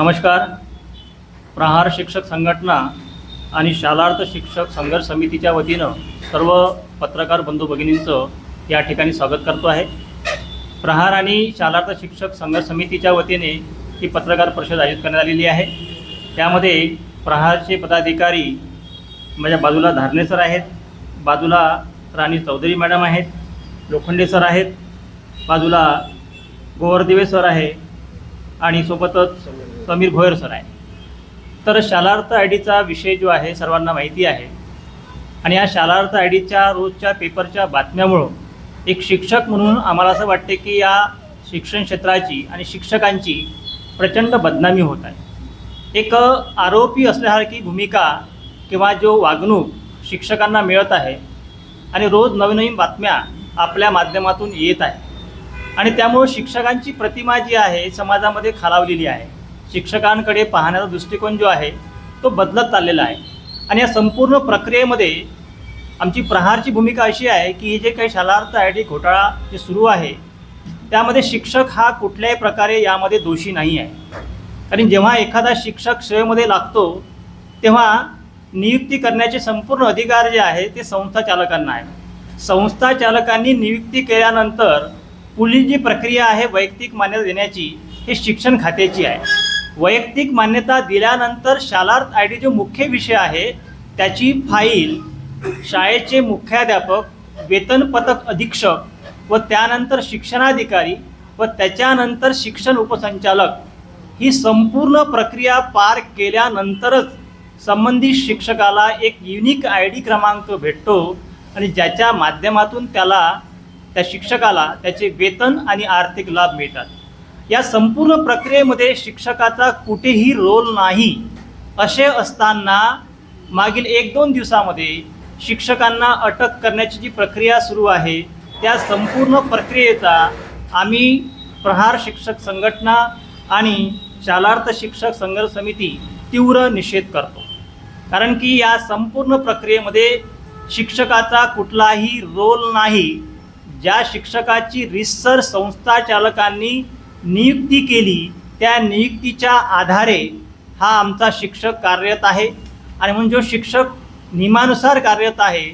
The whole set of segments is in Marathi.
नमस्कार. प्रहार शिक्षक संघटना आणि शालार्थ शिक्षक संघर्ष समितीच्या वतीनं सर्व पत्रकार बंधू भगिनींचं या ठिकाणी स्वागत करतो आहे. प्रहार आणि शालार्थ शिक्षक संघर्ष समितीच्या वतीने ही पत्रकार परिषद आयोजित करण्यात आलेली आहे. त्यामध्ये प्रहारचे पदाधिकारी माझ्या बाजूला धारणे सर आहेत बाजूला राणी चौधरी मॅडम आहेत लोखंडे सर आहेत बाजूला गोवर्दिवे सर आहे आणि सोबतच समीर भोयर सर आहे. तर शालार्थ आय डीचा विषय जो आहे सर्वांना माहिती आहे. आणि या शालार्थ आय डीच्या रोजच्या पेपरच्या बातम्यामुळं एक शिक्षक म्हणून आम्हाला असं वाटते की या शिक्षण क्षेत्राची आणि शिक्षकांची प्रचंड बदनामी होत आहे. एक आरोपी असल्यासारखी भूमिका किंवा जो वागणूक शिक्षकांना मिळत आहे आणि रोज नवीन बातम्या आपल्या माध्यमातून येत आहे. आणि त्यामुळं शिक्षकांची प्रतिमा जी आहे समाजामध्ये खालावलेली आहे. शिक्षकांकडे पाहण्याचा दृष्टिकोन जो आहे तो बदलत चाललेला आहे. आणि या संपूर्ण प्रक्रियेमध्ये आमची प्रहारची भूमिका अशी आहे की हे जे काही शालार्थ आय टी घोटाळा जे सुरू आहे त्यामध्ये शिक्षक हा कुठल्याही प्रकारे यामध्ये दोषी नाही आहे. कारण जेव्हा एखादा शिक्षक सेवेमध्ये लागतो तेव्हा नियुक्ती करण्याचे संपूर्ण अधिकार जे आहे ते संस्था चालकांना आहे. संस्था चालकांनी नियुक्ती केल्यानंतर पुढील जी प्रक्रिया आहे वैयक्तिक मान्यता देण्याची हे शिक्षण खात्याची आहे. वैयक्तिक मान्यता दिल्यानंतर शालार्थ आय डी जो मुख्य विषय आहे त्याची फाईल शाळेचे मुख्याध्यापक वेतन पथक अधीक्षक व त्यानंतर शिक्षणाधिकारी व त्याच्यानंतर शिक्षण उपसंचालक ही संपूर्ण प्रक्रिया पार केल्यानंतरच संबंधित शिक्षकाला एक युनिक आय डी क्रमांक भेटतो आणि ज्याच्या माध्यमातून त्याला त्या शिक्षकाला त्याचे वेतन आणि आर्थिक लाभ मिळतात. या संपूर्ण प्रक्रियेमध्ये शिक्षकाचा कुठेही रोल नाही असे असताना मागील एक दोन दिवसामध्ये शिक्षकांना अटक करण्याची जी प्रक्रिया सुरू आहे त्या संपूर्ण प्रक्रियेचा आम्ही प्रहार शिक्षक संघटना आणि शालार्थ शिक्षक संघर्ष समिती तीव्र निषेध करतो. कारण की या संपूर्ण प्रक्रियेमध्ये शिक्षकाचा कुठलाही रोल नाही ज्या शिक्षकाची रिसर्च संस्था चालकांनी नियुक्ती केली त्या नियुक्तीच्या आधारे हा आमचा शिक्षक कार्यरत आहे. आणि म्हणून जो शिक्षक नियमानुसार कार्यरत आहे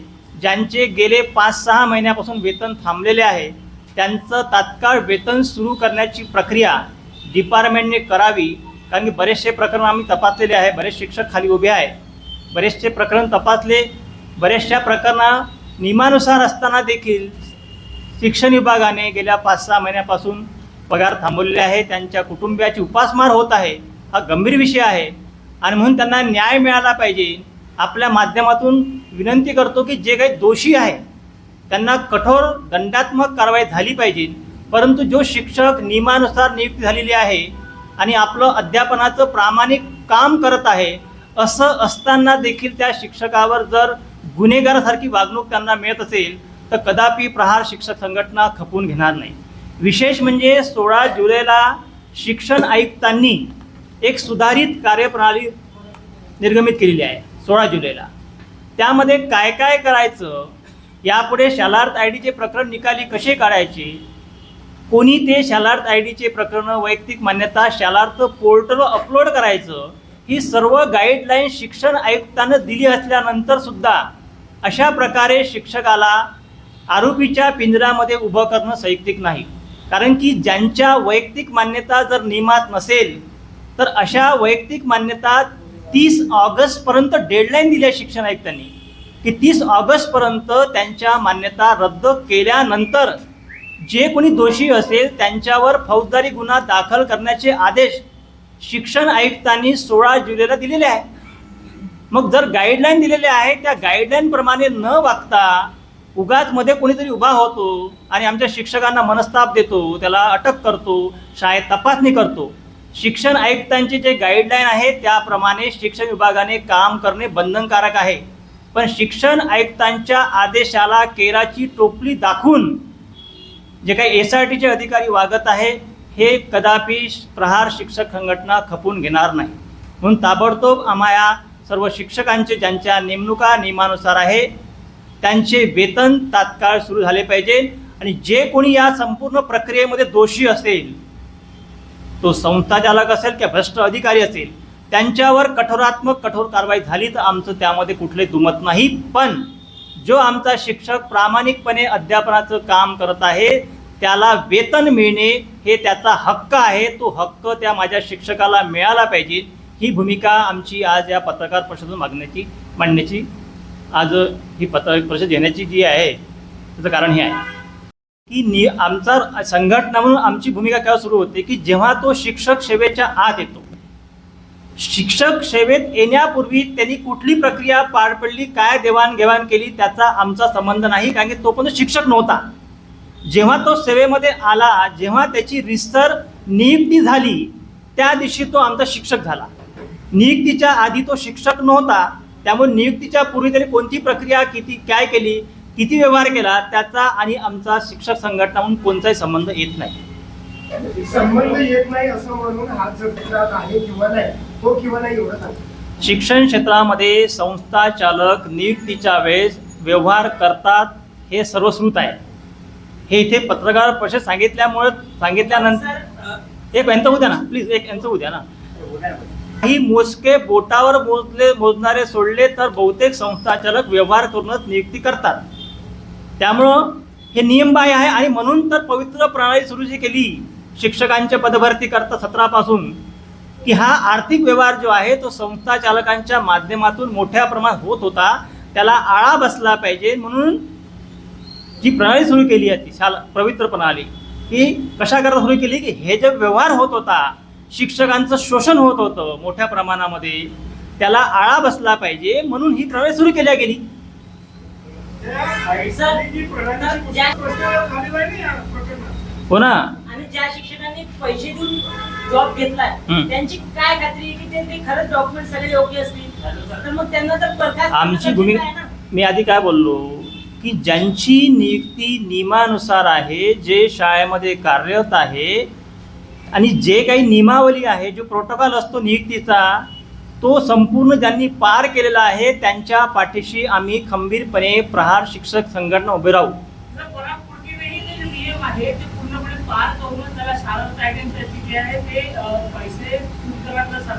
ज्यांचे गेले पाच सहा महिन्यापासून वेतन थांबलेले आहे त्यांचं तात्काळ वेतन सुरू करण्याची प्रक्रिया डिपार्टमेंटने करावी कारण की बरेचसे प्रकरण आम्ही तपासलेले आहे. बरेच शिक्षक खाली उभे आहे. बरेचसे प्रकरण तपासले. बऱ्याचशा प्रकरणा नियमानुसार असताना देखील शिक्षण विभागाने गेल्या पाच सहा महिन्यापासून पगार थांबवलेले आहे त्यांच्या कुटुंबियाची उपासमार होत आहे हा गंभीर विषय आहे. आणि म्हणून त्यांना न्याय मिळाला पाहिजे. आपल्या माध्यमातून विनंती करतो की जे काही दोषी आहे त्यांना कठोर दंडात्मक कारवाई झाली पाहिजे. परंतु जो शिक्षक नियमानुसार नियुक्ती झालेली आहे आणि आपलं अध्यापनाचं प्रामाणिक काम करत आहे असं असताना देखील त्या शिक्षकावर जर गुन्हेगारासारखी वागणूक त्यांना मिळत असेल तर कदापि प्रहार शिक्षक संघटना खपून घेणार नाही. विशेष म्हणजे सोळा जुलैला शिक्षण आयुक्तांनी एक सुधारित कार्यप्रणाली निर्गमित केलेली आहे सोळा जुलैला. त्यामध्ये काय काय करायचं यापुढे शालार्थ आय डीचे प्रकरण निकाली कसे काढायचे कोणी ते शालार्थ आय डीचे प्रकरण वैयक्तिक मान्यता शालार्थ पोर्टलवर अपलोड करायचं ही सर्व गाईडलाईन शिक्षण आयुक्तानं दिली असल्यानंतर सुद्धा अशा प्रकारे शिक्षकाला आरोपीच्या पिंजऱ्यामध्ये उभं करणं संयुक्तिक नाही. कारण की ज्यांच्या वैयक्तिक मान्यता जर नियमात नसेल तर अशा वैयक्तिक मान्यता तीस ऑगस्टपर्यंत डेडलाईन दिली आहे शिक्षण आयुक्तांनी. की तीस ऑगस्टपर्यंत त्यांच्या मान्यता रद्द केल्यानंतर जे कोणी दोषी असेल त्यांच्यावर फौजदारी गुन्हा दाखल करण्याचे आदेश शिक्षण आयुक्तांनी सोळा जुलैला दिलेले आहे. मग जर गाईडलाईन दिलेले आहे त्या गाईडलाईनप्रमाणे न वागता उगाच मध्ये कोणीतरी उभा होतो आणि आमच्या शिक्षकांना मनस्ताप देतो त्याला अटक करतो शाळेत तपासणी करतो. शिक्षण आयुक्तांचे जे गाईडलाईन आहे त्याप्रमाणे शिक्षण विभागाने काम करणे बंधनकारक आहे. पण शिक्षण आयुक्तांच्या आदेशाला केराची टोपली दाखवून जे काही एस आर टीचे अधिकारी वागत आहे हे कदापि प्रहार शिक्षक संघटना खपून घेणार नाही. म्हणून ताबडतोब आम्हा या सर्व शिक्षकांचे ज्यांच्या नेमणुका नियमानुसार आहे त्यांचे वेतन तात्काळ सुरू झाले पाहिजे आणि जे कोणी या संपूर्ण प्रक्रियेमध्ये दोषी असेल तो संस्थाचालक असेल किंवा भ्रष्ट अधिकारी असेल त्यांच्यावर कठोरात्मक कठोर कारवाई झाली तर आमचं त्यामध्ये कुठले दुमत नाही. पण जो आमचा शिक्षक प्रामाणिकपणे अध्यापनाचं काम करत आहे त्याला वेतन मिळणे हे त्याचा हक्क आहे. तो हक्क त्या माझ्या शिक्षकाला मिळाला पाहिजे. ही भूमिका आमची आज या पत्रकार परिषदेतून मागण्याची मांडण्याची आज ही पत्रकार परिषद घेण्याची जी आहे त्याचं कारण हे आहे. की नि आमचा संघटना म्हणून आमची भूमिका केव्हा सुरू होते की जेव्हा तो शिक्षक सेवेच्या आत येतो. शिक्षक सेवेत येण्यापूर्वी त्यांनी कुठली प्रक्रिया पार पडली काय देवाणघेवाण केली त्याचा आमचा संबंध नाही कारण की तो पण शिक्षक नव्हता. जेव्हा तो सेवेमध्ये आला जेव्हा त्याची रिस्तर नियुक्ती झाली त्या दिवशी तो आमचा शिक्षक झाला. नियुक्तीच्या आधी तो शिक्षक नव्हता त्यामुळे नियुक्तीच्या पूर्वी त्याने कोणती प्रक्रिया किती काय केली किती व्यवहार केला त्याचा आणि आमचा शिक्षक संघटना म्हणून कोणताही संबंध येत नाही. संबंध येत नाही असं म्हणून हात जगतात आहे किंवा नाही हो किंवा नाही एवढं सांग शिक्षण क्षेत्रामध्ये संस्था चालक नियुक्तीच्या वेळेस व्यवहार करतात हे सर्वश्रुत आहे. हे इथे पत्रकार परिषद सांगितल्यामुळे सांगितल्यानंतर एक यांचं उद्या ना प्लीज एक यांचं उद्या ना. काही मोजके बोटावर मोजले मोजणारे सोडले तर बहुतेक संस्थाचालक व्यवहार करूनच नियुक्ती करतात. त्यामुळं हे नियमबाह्य आहे आणि म्हणून तर पवित्र प्रणाली सुरू जी केली. शिक्षकांच्या पदभरती करता सत्रापासून. की हा आर्थिक व्यवहार जो आहे तो संस्था चालकांच्या माध्यमातून मोठ्या प्रमाणात होत होता. त्याला आळा बसला पाहिजे. म्हणून जी प्रणाली सुरू केली आहे ती शाल पवित्र प्रणाली की कशा करता सुरू केली? की हे जे व्यवहार होत होता शिक्षकांचं शोषण होत होतं मोठ्या प्रमाणामध्ये. त्याला आळा बसला पाहिजे म्हणून ही प्रणाली सुरू केल्या गेली. हो ना. आणि ज्या शिक्षकांनी पैसे देऊन जॉब घेतलाय हम्म. त्यांची काय खात्री आहे की ते- ते खरंच डॉक्युमेंट सगळे योग्य असतील? तर मग त्यांना तर बरखास्त आमची भूमिका. मी आधी काय बोललो? की ज्यांची नियुक्ती नियमानुसार आहे जे शाळेमध्ये कार्यरत आहे आणि जे काही नियमावली आहे जो प्रोटोकॉल असतो नियुक्तीचा तो संपूर्ण ज्यांनी पार केलेला आहे त्यांच्या पाठीशी आम्ही खंबीरपणे प्रहार शिक्षक संघटना उभे राहू.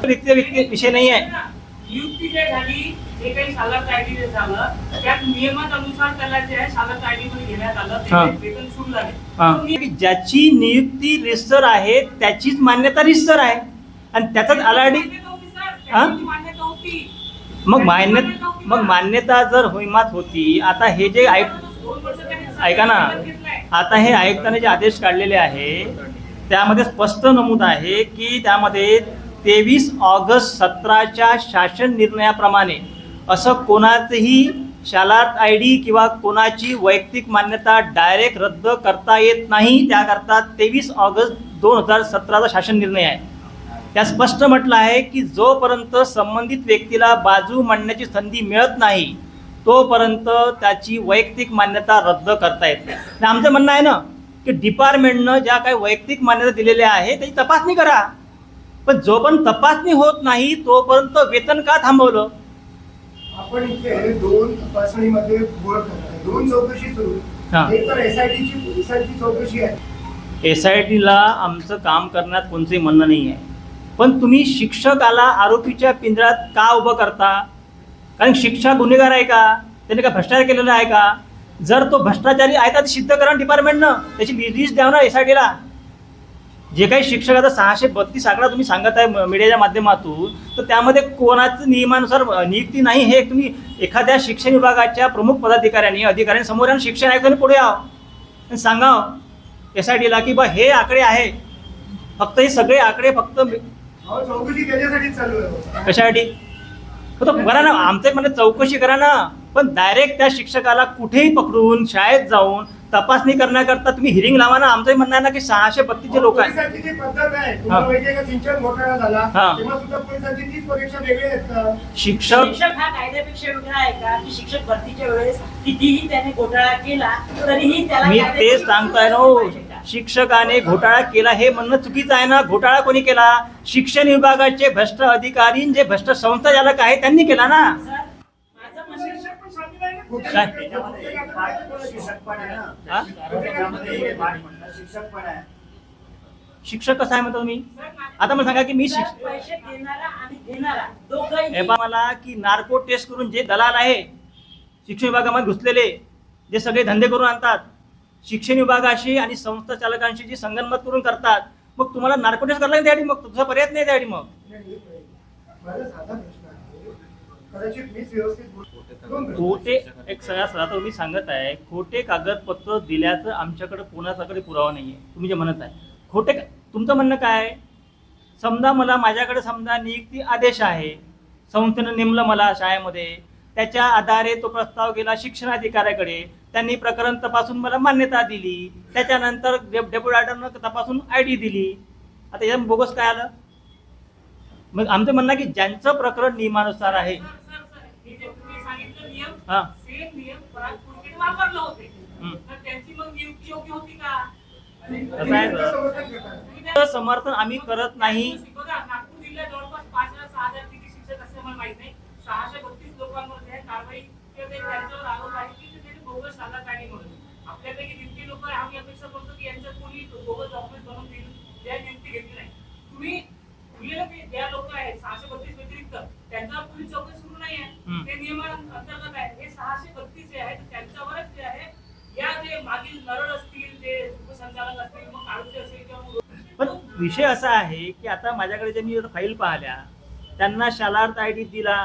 व्यक्ती विषय नाही आहे नियुक्ती जे झाली जे काही शाला कायदे झालं त्यात नियमात अनुसार त्याला जे आहे शाला कायदेमध्ये घेण्यात आलं हा. ते वेतन सुरू झाले हा. की ज्याची नियुक्ती रिस्टर आहे त्याचीच मान्यता रिस्टर आहे आणि त्याचाच आलाडी मान्यता होती, सर. हा? त्याची मान्यता होती मग मान्यता मग मान्यता जर होईमात होती आता हे जे ऐक दोन वर्ष त्यांनी ऐका ना वेतन घेतलंय. आता हे आयुक्ताने जे आदेश काढलेले आहे त्यामध्ये स्पष्ट नमूद आहे की त्यामध्ये तेवीस ऑगस्ट सतराच्या शासन निर्णयाप्रमाणे असं कोणाचंही शालार्थ आय डी किंवा कोणाची वैयक्तिक मान्यता डायरेक्ट रद्द करता येत नाही त्याकरता तेवीस ऑगस्ट दोन हजार सतराचा शासन निर्णय आहे. त्या स्पष्ट म्हटलं आहे की जोपर्यंत संबंधित व्यक्तीला बाजू मांडण्याची संधी मिळत नाही तोपर्यंत त्याची वैयक्तिक मान्यता रद्द करता येत नाही. आमचं म्हणणं आहे ना की डिपार्टमेंटनं ज्या काही वैयक्तिक मान्यता दिलेल्या आहे त्याची तपासणी करा. पण जोपर्यंत तपासणी होत नाही तोपर्यंत वेतन का थांबवलं? आपण इथे दोन तपासणीमध्ये दोन चौकशी सुरू. हा. आहेत. एक तर एसआयटीची पोलिसांची चौकशी आहे. एस आय टीला आमचं काम करण्यात कोणतंही म्हणणं नाही आहे पण तुम्ही शिक्षकाला आरोपीच्या पिंजऱ्यात का उभं करता? कारण शिक्षक गुन्हेगार आहे का? त्याने का भ्रष्टाचार केलेला आहे का? जर तो भ्रष्टाचारी आहे तर सिद्ध करा डिपार्टमेंटनं त्याची लिस्ट द्या ना एस आय टीला जे काही शिक्षक आता सहाशे बत्तीस आकडा तुम्ही सांगत आहे मीडियाच्या माध्यमातून तर त्यामध्ये कोणाचं नियमानुसार नियुक्ती नाही. हे तुम्ही एखाद्या शिक्षण विभागाच्या प्रमुख पदाधिकाऱ्यांनी अधिकाऱ्यांनी समोर येऊन शिक्षण आयुक्तांनी पुढे यावं आणि सांगावं एस आय टीला की बा हे आकडे आहे. फक्त हे सगळे आकडे फक्त आहे कशासाठी? हो तर करा ना. आमचं म्हणणं चौकशी करा ना. पण डायरेक्ट त्या शिक्षकाला कुठेही पकडून शाळेत जाऊन तपासणी करण्याकरता तुम्ही हिरिंग लावा ना आमचंही म्हणणं आहे ना की सहाशे बत्तीसचे लोक आहेत पोलिसांची जी पद्धत आहे तुम्हाला हा. माहितीये का सिंचन घोटाळा झाला हा. तेव्हा सुद्धा पोलिसांची तीच परीक्षा वेगळी आहेत का शिक्षक शिक्षक हा कायद्यापेक्षा वेगळा आहे का की शिक्षक भरतीच्या वेळेस कितीही त्याने घोटाळा केला तरीही त्याला मी कायद्याची तेच सांगतोय ना हो. पाहिजे का? शिक्षकाने घोटाळा केला हे म्हणणं चुकीचं आहे ना घोटाळा कोणी केला शिक्षण विभागाचे भ्रष्ट अधिकारी जे भ्रष्ट संस्थाचालक आहे त्यांनी केला ना सर, शिक्षक कसा आहे म्हणतो तुम्ही आता मला सांगा की मी शिक्षक मला की नार्को टेस्ट करून जे दलाल आहे शिक्षण विभागामध्ये घुसलेले जे सगळे धंदे करून आणतात शिक्षण विभागाशी आणि संस्था चालकांशी जी संगनमत करून करतात मग तुम्हाला नार्को टेस्ट करायला त्यासाठी मग? तुझा पर्याय नाही त्यासाठी मग नाही, एक मिनिट. माझा साधा प्रश्न आहे कदाचित मीच व्यवस्थित. खोटे एक सगळ्या सगळा तुम्ही सांगत आहे खोटे कागदपत्र दिल्याचं आमच्याकडे कोणाच्याकडे पुरावा नाही आहे तुम्ही जे म्हणत आहे. खोटे का- तुमचं म्हणणं काय आहे? समजा मला माझ्याकडे समजा नियुक्ती आदेश आहे संस्थेनं नेमलं मला शाळेमध्ये त्याच्या आधारे तो प्रस्ताव गेला शिक्षणाधिकाऱ्याकडे त्यांनी प्रकरण तपासून मला मान्यता दिली त्याच्यानंतर डेप तपासून आय डी दिली. आता यात बोगस काय आलं? मग आमचं म्हणणं की ज्यांचं प्रकरण नियमानुसार आहे हा. सेम नियम पराग कुलकर्णी वापरले होते. तर त्यांची मग नियुक्ती योग्य होती का? कसं आहे? समर्थन आम्ही करत नाही. बघा नागपूर जिल्ह्यात जवळपास पाच हजार सहा हजार किती शिक्षक असते मला माहीत नाही. सहाशे बत्तीस लोकांवर जे कारवाई त्यांच्यावर आरोप आहे की ते त्यांनी बोगस शाळा काढली म्हणून. आपल्यापैकी जितके लोक आहे आम्ही अपेक्षा करतो की यांच्यात कोणी बोगस डॉक्युमेंट बनवून देईल. त्या नियुक्ती घेतली नाही. तुम्ही ज्या लोक आहेत सहाशे बत्तीस व्यतिरिक्त त्यांच्यावर पोलीस चौकशी सुरू नाही हम्म. आहे ते नियमांतर्गत आहे. हे सहाशे बत्तीस जे आहेत त्यांच्यावरच जे आहे या जे मागील नरड असतील जे उपसंचालक असतील मग काळूचे असेल किंवा मग पण विषय असा आहे की आता माझ्याकडे जे मी फाईल पाहिल्या त्यांना शालार्थ आय डी दिला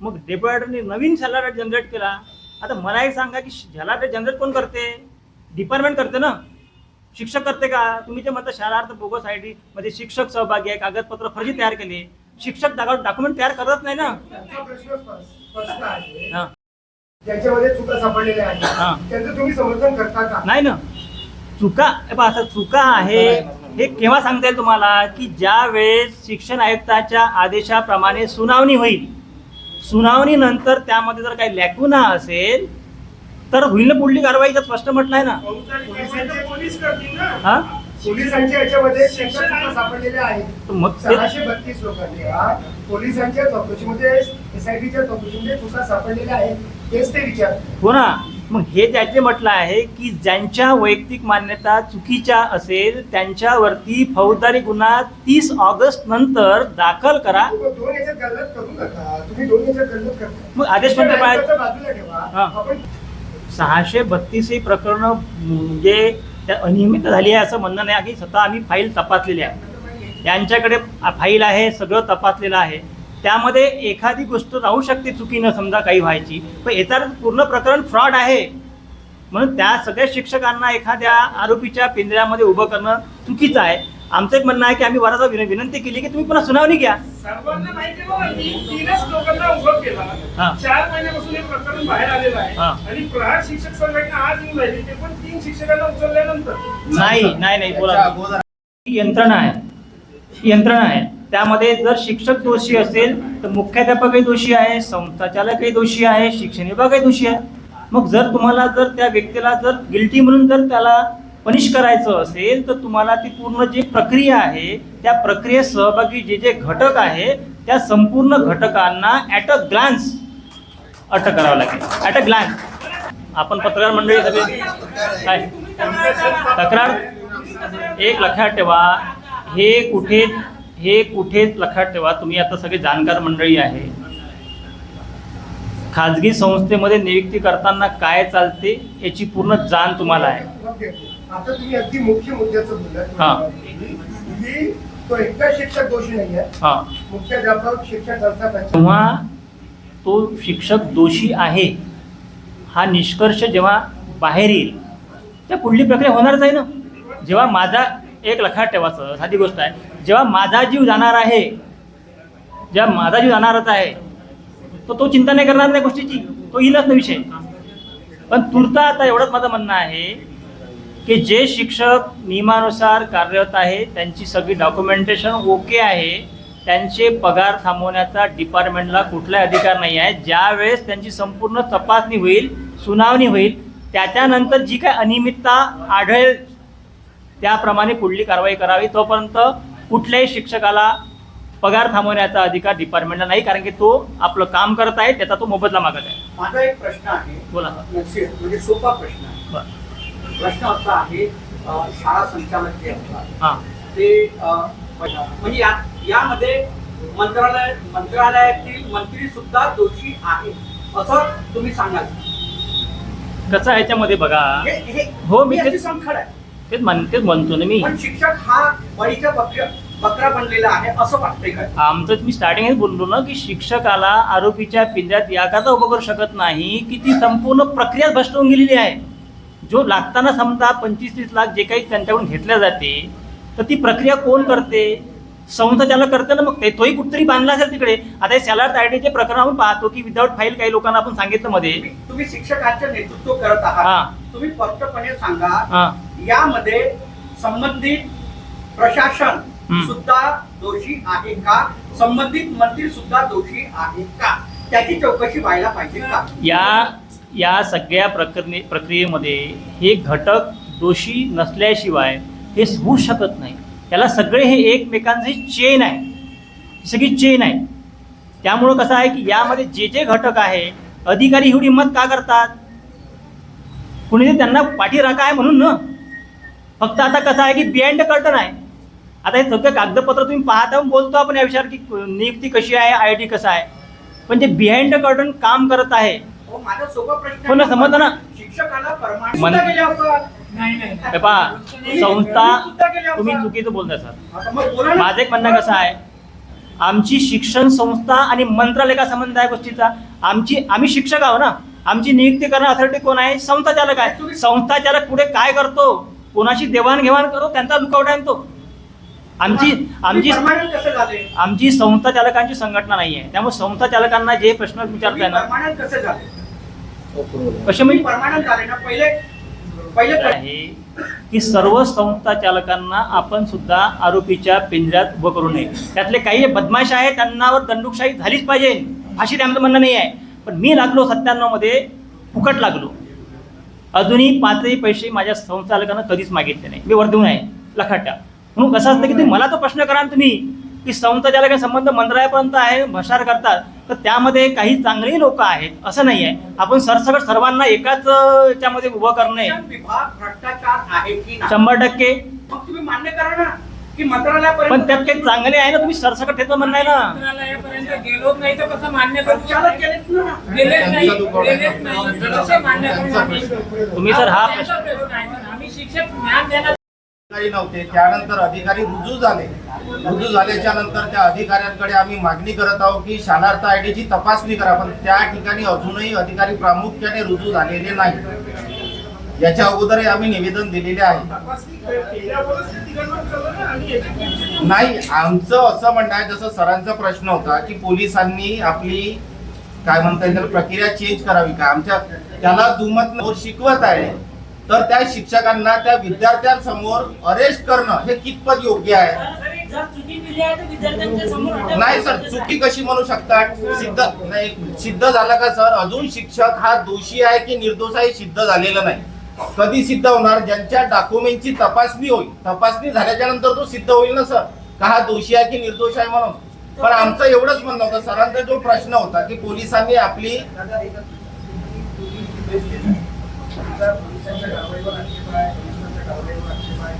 मग डेप्युटायडरने नवीन शालार्थ जनरेट केला. आता मला एक सांगा की शालार्थ जनरेट कोण करते? डिपार्टमेंट करते ना? शिक्षक करते का? तुम्ही जे म्हणता शालार्थ बोगस आय डी मध्ये शिक्षक सहभागी आहे कागदपत्र फर्जी तयार केले. शिक्षक डॉक्युमेंट तयार करत नाही ना? त्यांचा प्रश्न स्पष्ट स्पष्ट आहे. ज्यांच्यामध्ये चुका सापडलेल्या. आहेत. त्यांचं तुम्ही समर्थन करता का? नाही ना. चुका असं चुका आहे. हे केव्हा सांगता येईल तुम्हाला? की ज्या वेळेस शिक्षण आयुक्ताच्या आदेशाप्रमाणे सुनावणी होईल सुनावणीनंतर त्यामध्ये जर काही लॅकुना असेल तर होईल ना पुढली कारवाई तर स्पष्ट म्हटलं आहे ना? हा? पोलिसांच्या याच्यामध्ये त्यांच्या चुका सापडलेल्या आहेत. तर मग ते सहाशे बत्तीस लोकांनी हा पोलिसांच्या चौकशीमध्ये एस आय टीच्या चौकशीमध्ये चुका सापडलेल्या आहेत. तेच ते विचार हो ना. मग हे त्याचे म्हटलं आहे की ज्यांच्या वैयक्तिक मान्यता चुकीच्या असेल त्यांच्यावरती फौजदारी गुन्हा तीस ऑगस्ट नंतर दाखल करा. दोन याच्यात गल्लत करू नका. तुम्ही दोन याच्यात गल्लत करता. मग आदेश कोणते सहाशे बत्तीस ही प्रकरणं म्हणजे त्या अनियमित झाली आहे असं म्हणणं नाही की स्वतः आम्ही फाईल तपासलेली आहे. यांच्याकडे फाईल आहे सगळं तपासलेलं आहे. त्यामध्ये एखादी गोष्ट राहू शकते चुकीनं समजा काही व्हायची. पण याचा पूर्ण प्रकरण फ्रॉड आहे. म्हणून त्या सगळ्या शिक्षकांना एखाद्या आरोपीच्या पिंजऱ्यामध्ये उभं करणं चुकीचं आहे. आमचं एक म्हणणं आहे की आम्ही विन- विनंती केली की तुम्ही पुन्हा सुनावणी घ्या. सर्वांना माहिती बाबा, तीनच लोकांना उभं केला. हा. चार महिन्यापासून हे प्रकरण बाहेर आलेलं आहे. हा. आणि प्रहार शिक्षक संघटना आज येऊन राहिली. ते पण तीन शिक्षकांना उचलल्यानंतर. नाही नाही नाही बोला ही यंत्रणा आहे. ही यंत्रणा आहे. त्यामध्ये जर शिक्षक दोषी असेल तर मुख्याध्यापकही दोषी आहे संस्थाचालकही दोषी आहे शिक्षण विभागही दोषी आहे. मग जर तुम्हाला जर त्या व्यक्तीला जर गिल्टी म्हणून जर त्याला पनिश करायचं असेल तर तुम्हाला ती पूर्ण जी प्रक्रिया आहे त्या प्रक्रियेत सहभागी जे जे घटक आहे त्या संपूर्ण घटकांना ॲट अ ग्लान्स अटक करावं लागेल. ॲट अ ग्लान्स आपण पत्रकार मंडळी सगळे काय? तक्रार? एक लक्षात ठेवा. हे कुठे हे कुठे लक्षात ठेवा. तुम्ही आता सगळे जाणकार मंडळी आहे. खाजगी संस्थेमध्ये नियुक्ती करताना काय चालते याची पूर्ण जाण तुम्हाला आहे. आता तुम्ही अगदी मुख्य मुद्द्याचं हा. बोललात की तो एकटा शिक्षक दोषी नाही आहे. हां. मुख्याध्यापक त्यांच्या तेव्हा तो शिक्षक दोषी आहे. हा निष्कर्ष जेव्हा बाहेर येईल त्या पुढली प्रक्रिया होणारच आहे ना. जेव्हा माझा एक लक्षात ठेवायचं साधी गोष्ट आहे. जेव्हा माझा जीव जाणार आहे जेव्हा माझा जीव जाणारच आहे तर तो चिंता नाही करणार त्या गोष्टीची. तो येईलच ना विषय. पण तुर्ता आता एवढंच माझं म्हणणं आहे की जे शिक्षक नियमानुसार कार्यरत आहे त्यांची सगळी डॉक्युमेंटेशन ओके आहे त्यांचे पगार थांबवण्याचा डिपार्टमेंटला कुठलाही अधिकार नाही आहे. ज्यावेळेस त्यांची संपूर्ण तपासणी होईल सुनावणी होईल त्याच्यानंतर जी काय अनियमितता आढळेल त्याप्रमाणे पुढली कारवाई करावी. तोपर्यंत कुठल्याही शिक्षकाला पगार थांबवण्याचा अधिकार डिपार्टमेंटला नाही कारण की तो आपलं काम करत आहे त्याचा तो मोबदला मागत आहे. माझा एक प्रश्न आहे. बोला. म्हणजे सोपा प्रश्न आहे. प्रश्न असा आहे शाळा संचालक जे असतात हां. ते म्हणजे यामध्ये मंत्रालय मंत्रालयातील मंत्री सुद्धा दोषी आहे असं तुम्ही सांगाल. कसं आहे याच्यामध्ये बघा. हे मी तेच म्हण तेच म्हणतो ना मी. शिक्षक हा बळीचा बकरा बकरा बनलेला आहे असं वाटतंय काय आमचं मी स्टार्टिंगच बोललो ना की शिक्षकाला आरोपीच्या पिंजऱ्यात याकरता उभं करू शकत नाही की ती संपूर्ण प्रक्रिया भ्रष्ट होऊन गेलेली आहे. जो लागताना समजा पंचवीस तीस लाख जे काही त्यांच्याकडून घेतल्या जाते तर ती प्रक्रिया कोण करते? संस्था त्याला करते ना मग ते तोही कुठतरी बांधला असेल तिकडे. आता हे सॅलार तायडेचे प्रकरण आपण पाहतो की विदाऊट फाईल काही लोकांना आपण सांगितलं मध्ये. तुम्ही- शिक्षकांचे नेतृत्व करत. आहात. तुम्ही स्पष्टपणे सांगा यामध्ये संबंधित प्रशासन. सुद्धा दोषी आहे का? संबंधित मंत्री सुद्धा दोषी आहे का? त्याची चौकशी व्हायला पाहिजे का? या या सगळ्या प्रकरणे प्रक्रियेमध्ये हे घटक दोषी नसल्याशिवाय हे होऊ शकत नाही. त्याला सगळे हे एकमेकांचे चेन आहे सगळी चेन आहे त्यामुळं कसं आहे की यामध्ये जे जे घटक आहे अधिकारी एवढी हिंमत का करतात? कुणीतरी त्यांना पाठी राखा आहे म्हणून ना? फक्त आता कसं आहे की बिहाइंड कर्टन आहे. आता हे सगळं कागदपत्र तुम्ही पाहता बोलतो आपण या विषयावर की नियुक्ती कशी आहे आय टी कसं आहे. पण जे बिहाइंड कर्टन काम करत आहे. माझा सोपा प्रश्न हो ना, समजलं ना? शिक्षकाला मन-. नाही नाही. हे पहा संस्था तुम्ही. चुकीचं बोलताय सर. आता मग बोला ना. माझं एक म्हणणं कसं आहे? आमची शिक्षण संस्था आणि मंत्रालय का संबंध आहे गोष्टीचा. आमची आम्ही शिक्षक आहोत ना? आमची नियुक्ती करणारा अथॉरिटी कोण आहे? संस्थाचालक आहे. संस्थाचालक पुढे काय करतो? कोणाशी देवाणघेवाण करतो? त्यांचा लुकआउट आहे तो. आमची आमची परमानंट कसं झाले? आमची संस्थाचालकांची संघटना नाही आहे त्यामुळे संस्थाचालकांना जे प्रश्न विचारताय ना परमानंट कसे झाले? तुम्ही म्हणजे परमानंट झाले ना पहिले पहिले प्रश्न- आहे की सर्व संस्था चालकांना आपण सुद्धा आरोपीच्या पिंजऱ्यात उभं करू नये. त्यातले काही बदमाश आहे त्यांनावर दंडुकशाही झालीच पाहिजे. अशी त्यांचं म्हणणं नाही आहे. पण मी लागलो सत्त्याण्णवमध्ये फुकट लागलो. अजूनही पाचही पैसे माझ्या संचालकानं कधीच मागितले नाही. मी वर्धून आहे लक्षात ठेवा म्हणून कसं असतं की तुम्ही मला तो प्रश्न करा तुम्ही की संस्थाचालक संबंध मंत्रालयापर्यंत आहे भ्रष्टाचार करतात. तर त्यामध्ये काही चांगलेही लोक आहेत असं नाही आहे. आपण सरसकट सर्वांना एकाच अं, याच्यामध्ये उभं करणे शिक्षण विभाग भ्रष्टाचार आहे की नाही? शंभर टक्के. मग तुम्ही मान्य करा ना की मंत्रालयापर्यंत पण त्यात काही चांगले आहे ना तुम्ही सरसकट त्याचं म्हणणं आहे ना मंत्रालयापर्यंत गेलोच नाही तर कसं मान्य करू? संचालक केलेत ना. गेलेच नाही गेलेच नाही. कसे मान्य करू? आम्ही तुम्ही सर हा त्यांचा प्रश्न आहे. सर. आम्ही शिक्षक ज्ञान अधिकारी नव्हते. त्यानंतर अधिकारी रुजू झाले. रुजू झाल्याच्यानंतर त्या अधिकाऱ्यांकडे आम्ही मागणी करत आहोत की शालार्थ आय ची तपासणी करा पण त्या ठिकाणी अजूनही अधिकारी प्रामुख्याने रुजू झालेले नाही. याच्या अगोदरही आम्ही निवेदन दिलेले आहे. नाही आमचं असं म्हणणं आहे जसं सरांचा प्रश्न होता की पोलिसांनी आपली काय म्हणता येईल प्रक्रिया चेंज करावी का? आमच्या त्याला दुमत शिकवत आहे तर त्या शिक्षकांना त्या विद्यार्थ्यांसमोर अरेस्ट करणं हे कितपत योग्य आहे? नाही सर चुकी कशी म्हणू शकतात? सिद्ध नाही सिद्ध झाला का सर? अजून शिक्षक हा दोषी आहे की निर्दोष आहे सिद्ध झालेला नाही. कधी सिद्ध होणार? ज्यांच्या डॉक्युमेंटची तपासणी होईल. तपासणी झाल्याच्यानंतर तो सिद्ध होईल ना सर? का हा दोषी आहे की निर्दोष आहे म्हणून? पण आमचं एवढंच म्हणणं होतं. सरांचा जो प्रश्न होता की पोलिसांनी आपली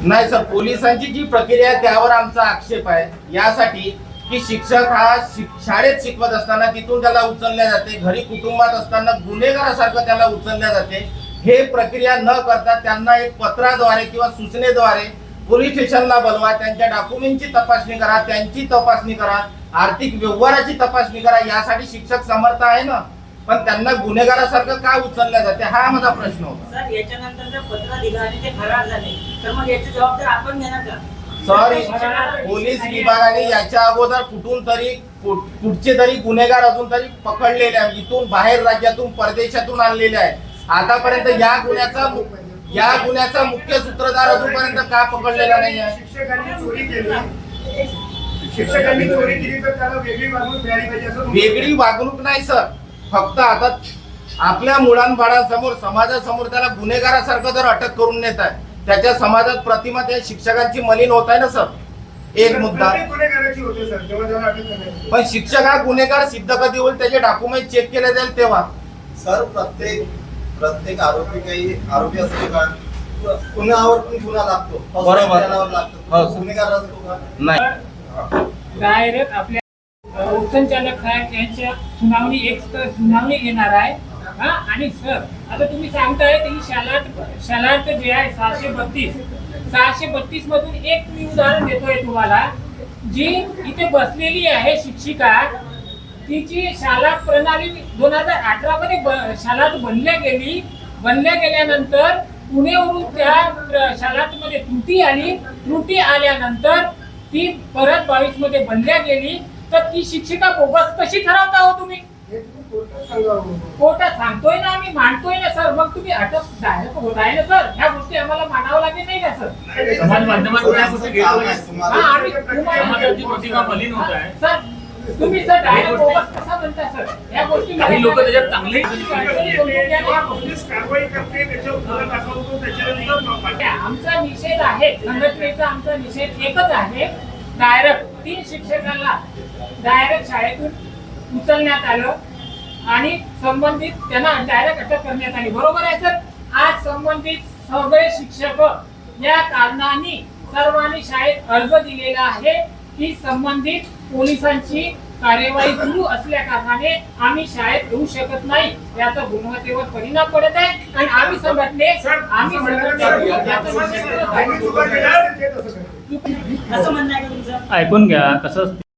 नाही सर पोलिसांची जी प्रक्रिया आहे त्यावर आमचा आक्षेप आहे. यासाठी की शिक्षक हा शिक- शाळेत शिकवत असताना तिथून त्याला उचलल्या जाते घरी कुटुंबात असताना गुन्हेगारासारखं त्याला उचलल्या जाते. हे प्रक्रिया न करता त्यांना एक पत्राद्वारे किंवा सूचनेद्वारे पोलीस स्टेशनला बोलवा त्यांच्या डॉक्युमेंटची तपासणी करा त्यांची तपासणी करा आर्थिक व्यवहाराची तपासणी करा यासाठी शिक्षक समर्थ आहे ना? पण त्यांना गुन्हेगारासारखं का उचलल्या जाते? हा माझा प्रश्न होता. सर याच्यानंतर जर पत्र दिलं आणि ते फरार झाले तर मग याची जबाबदारी आपण घेणार का? सर पोलीस विभागाने याच्या अगोदर कुठून तरी कुठ- कुठचे तरी गुन्हेगार अजून तरी पकडलेले आहे इथून बाहेर राज्यातून परदेशातून आणलेले आहे आतापर्यंत या गुन्ह्याचा या गुन्ह्याचा मुख्य सूत्रधार अजूनपर्यंत का पकडलेला नाही आहे? शिक्षकांनी चोरी केली. शिक्षकांनी चोरी केली तर त्याला वेगळी वागणूक मिळाली पाहिजे असं वेगळी वागणूक नाही सर. फक्त आता आपल्या मुलांबाळांसमोर समाजासमोर त्याला गुन्हेगारासारखं जर अटक करून नेत आहे. त्याच्या समाजात प्रतिमा त्या शिक्षकांची मलिन होत आहे ना सर? एक मुद्दा. पण शिक्षक हा गुन्हेगार सिद्ध कधी होईल? त्याचे डॉक्युमेंट चेक केले जाईल तेव्हा. सर प्रत्येक प्रत्येक आरोपी काही आरोपी असतो का? गुन्ह्यावर पण गुन्हा लागतो. बरोबर. हो. गुन्हेगार असतो का? नाही. डायरेक्ट आपल्या उपसंचालक साहेब यांच्या सुनावणी एक तर सुनावणी घेणार आहे. हा आणि सर आता तुम्ही सांगताय की शालात शालात जे आहे सहाशे बत्तीस. सहाशे बत्तीस मधून एक मी उदाहरण देतोय तुम्हाला. जी इथे बसलेली आहे शिक्षिका तिची शाला प्रणाली दोन हजार अठरा मध्ये ब- शालात बनल्या गेली. बनल्या गेल्यानंतर पुणेवरून त्या प्र- मध्ये त्रुटी आली. त्रुटी आल्यानंतर ती परत बावीसमध्ये बनल्या गेली. तर ती शिक्षिका बोगस कशी ठरवता हो तुम्ही? कोर्टात सांगतोय ना आम्ही मांडतोय ना सर मग तुम्ही अटक डायरेक्ट होत आहे ना सर ह्या गोष्टी आम्हाला मानावं लागेल नाही का सर समाज माध्यमातून या गोष्टी. हा, आम्ही समाजाची मलिन होत आहे. सर तुम्ही सर डायरेक्ट बोगस कसा म्हणता सर या गोष्टी काही लोक त्याच्यात चांगले पोलीस कारवाई करते त्याच्यावर गुन्हा दाखवतो त्याच्यानंतर आमचा निषेध आहे संघटनेचा आमचा निषेध एकच आहे डायरेक्ट तीन शिक्षकांना डायरेक्ट शाळेतून उचलण्यात आलं आणि संबंधित त्यांना डायरेक्ट अटक करण्यात आली. बरोबर आहे सर? आज संबंधित सगळे शिक्षक या कारणाने सर्वांनी शाळेत अर्ज दिलेला आहे. की संबंधित पोलिसांची कार्यवाही सुरू असल्या कारणाने आम्ही शाळेत येऊ शकत नाही. याचा गुणवत्तेवर परिणाम पडत आहे. आणि आम्ही संघटने आम्ही संघटने. असं म्हणणं आहे ऐकून घ्या कसं